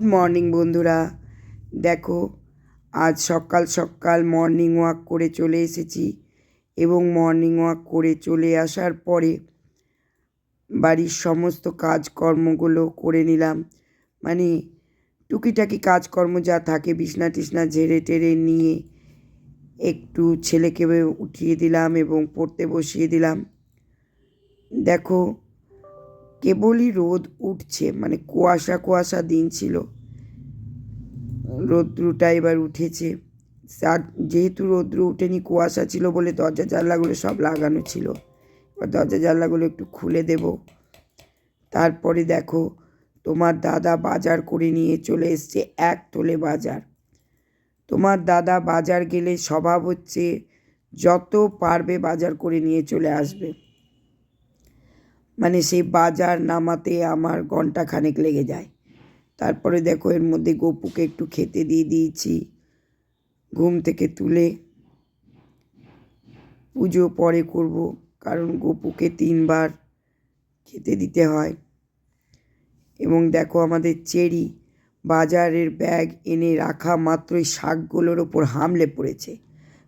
Morning বন্ধুরা। দেখো, আজ সকাল সকাল মর্নিং ওয়াক করে চলে এসেছি এবং মর্নিং ওয়াক করে চলে আসার পরে বাড়ির সমস্ত কাজকর্মগুলো করে নিলাম। মানে টুকিটাকি কাজকর্ম যা থাকে বিছনা টিসনা ঝেড়ে টেরে নিয়ে একটু ছেলেকে উঠিয়ে দিলাম এবং পড়তে বসিয়ে দিলাম। দেখো কেবলই রোদ উঠছে মানে কুয়াশা কুয়াশা দিন ছিল। রৌদ্রুটা এবার উঠেছে। আর যেহেতু রৌদ্র উঠেনি, কুয়াশা ছিল বলে দরজা জানলাগুলো সব লাগানো ছিল। এবার দরজা জানলাগুলো একটু খুলে দেব। তারপরে দেখো, তোমার দাদা বাজার করে নিয়ে চলে এসছে এক তোলে বাজার। তোমার দাদা বাজার গেলে স্বভাব হচ্ছে, যত পারবে বাজার করে নিয়ে চলে আসবে। মানে সেই বাজার নামাতে আমার ঘণ্টা খানেক লেগে যায়। তারপরে দেখো এর মধ্যে গপুকে একটু খেতে দিয়ে দিয়েছি, ঘুম থেকে তুলে। পুজো পরে করব, কারণ গপুকে তিনবার খেতে দিতে হয়। এবং দেখো আমাদের চেরি বাজারের ব্যাগ এনে রাখা মাত্রই শাকগুলোর ওপর হামলে পড়েছে।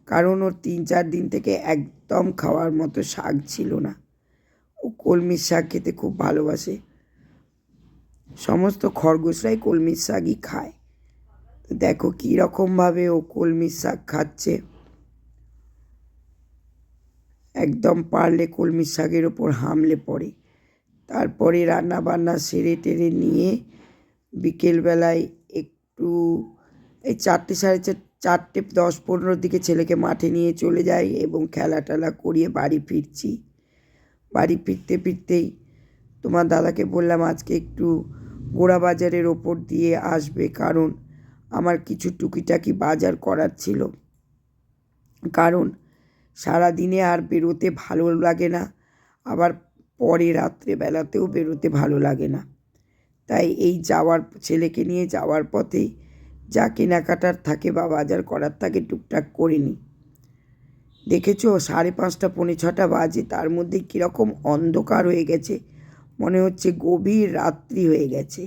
কারণ ওর তিন চার দিন থেকে একদম খাওয়ার মতো শাক ছিল না। ও কলমির শাক খেতে খুব ভালোবাসে। সমস্ত খরগোশরাই কলমির শাকই খায়। তো দেখো কী রকমভাবে ও কলমির শাক খাচ্ছে। একদম পারলে কলমির শাকের ওপর হামলে পড়ে। তারপরে রান্না বান্না সেরে টেরে নিয়ে বিকেলবেলায় একটু এই চারটে সাড়ে চার চারটে দশ পনেরোর দিকে ছেলেকে মাঠে নিয়ে চলে যাই এবং খেলা টেলা করিয়ে বাড়ি ফিরছি। বাড়ি ফিরতে ফিরতেই তোমার দাদাকে বললাম, আজকে একটু গোড়া বাজারের ওপর দিয়ে আসবে, কারণ আমার কিছু টুকিটাকি বাজার করার ছিল। কারণ সারাদিনে আর বেরোতে ভালো লাগে না, আবার পরে রাত্রেবেলাতেও বেরোতে ভালো লাগে না। তাই এই যাওয়ার, ছেলেকে নিয়ে যাওয়ার পথেই যা কেনাকাটার থাকে বা বাজার করার থাকে টুকটাক করে নিই। দেখেছ? সাড়ে পাঁচটা, পৌনে ছটা বাজে। তার মধ্যে কীরকম অন্ধকার হয়ে গেছে। মনে হচ্ছে গভীর রাত্রি হয়ে গেছে।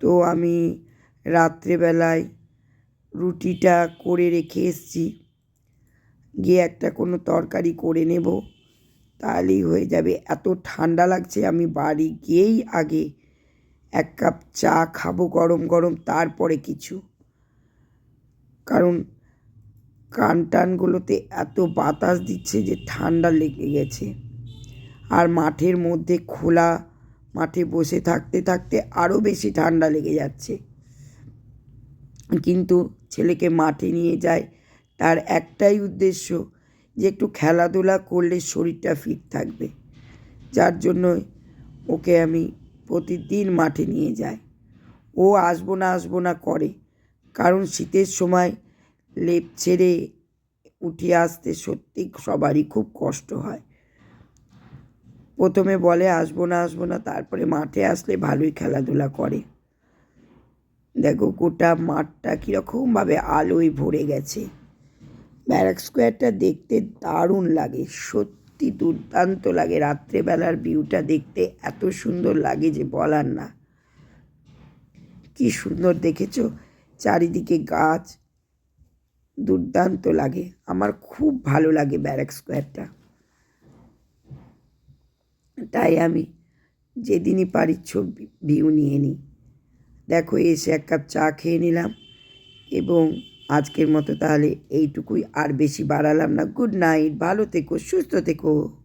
তো আমি রাত্রেবেলায় রুটিটা করে রেখে এসছি। গিয়ে একটা কোনো তরকারি করে নেব। তাহলেই হয়ে যাবে। এত ঠান্ডা লাগছে, আমি বাড়ি গিয়েই আগে এক কাপ চা খাব গরম গরম, তারপরে কিছু। কারণ কান টানগুলোতে এত বাতাস দিচ্ছে যে ঠান্ডা লেগে গেছে। আর মাঠের মধ্যে খোলা মাঠে বসে থাকতে থাকতে আরও বেশি ঠান্ডা লেগে যাচ্ছে। কিন্তু ছেলেকে মাঠে নিয়ে যায় তার একটাই উদ্দেশ্য যে একটু খেলাধুলা করলে শরীরটা ফিট থাকবে। যার জন্য ওকে আমি প্রতিদিন মাঠে নিয়ে যাই। ও আসব না আসব না করে। কারণ শীতের সময় লেপ ছেড়ে উঠে আসতে সত্যি সবারই খুব কষ্ট হয়। প্রথমে বলে, আসব না আসব না। তারপরে মাঠে আসলে ভালোই খেলাধুলা করে। দেখো, গোটা মাঠটা কীরকমভাবে আলোয় ভরে গেছে। ব্যারাক স্কোয়ারটা দেখতে দারুণ লাগে, সত্যি দুর্দান্ত লাগে। রাত্রেবেলার ভিউটা দেখতে এত সুন্দর লাগে যে বলার না। কি সুন্দর দেখেছ? চারিদিকে গাছ দুর্দান্ত লাগে। আমার খুব ভালো লাগে ব্যারাক স্কোয়ারটা। তাই আমি যেদিনই পারি ছবি ভিউ নিয়ে নিই। দেখো, এসে এক কাপ চা খেয়ে নিলাম এবং আজকের মতো তাহলে এইটুকুই। আর বেশি বাড়ালাম না। Good night. ভালো থেকো, সুস্থ থেকো।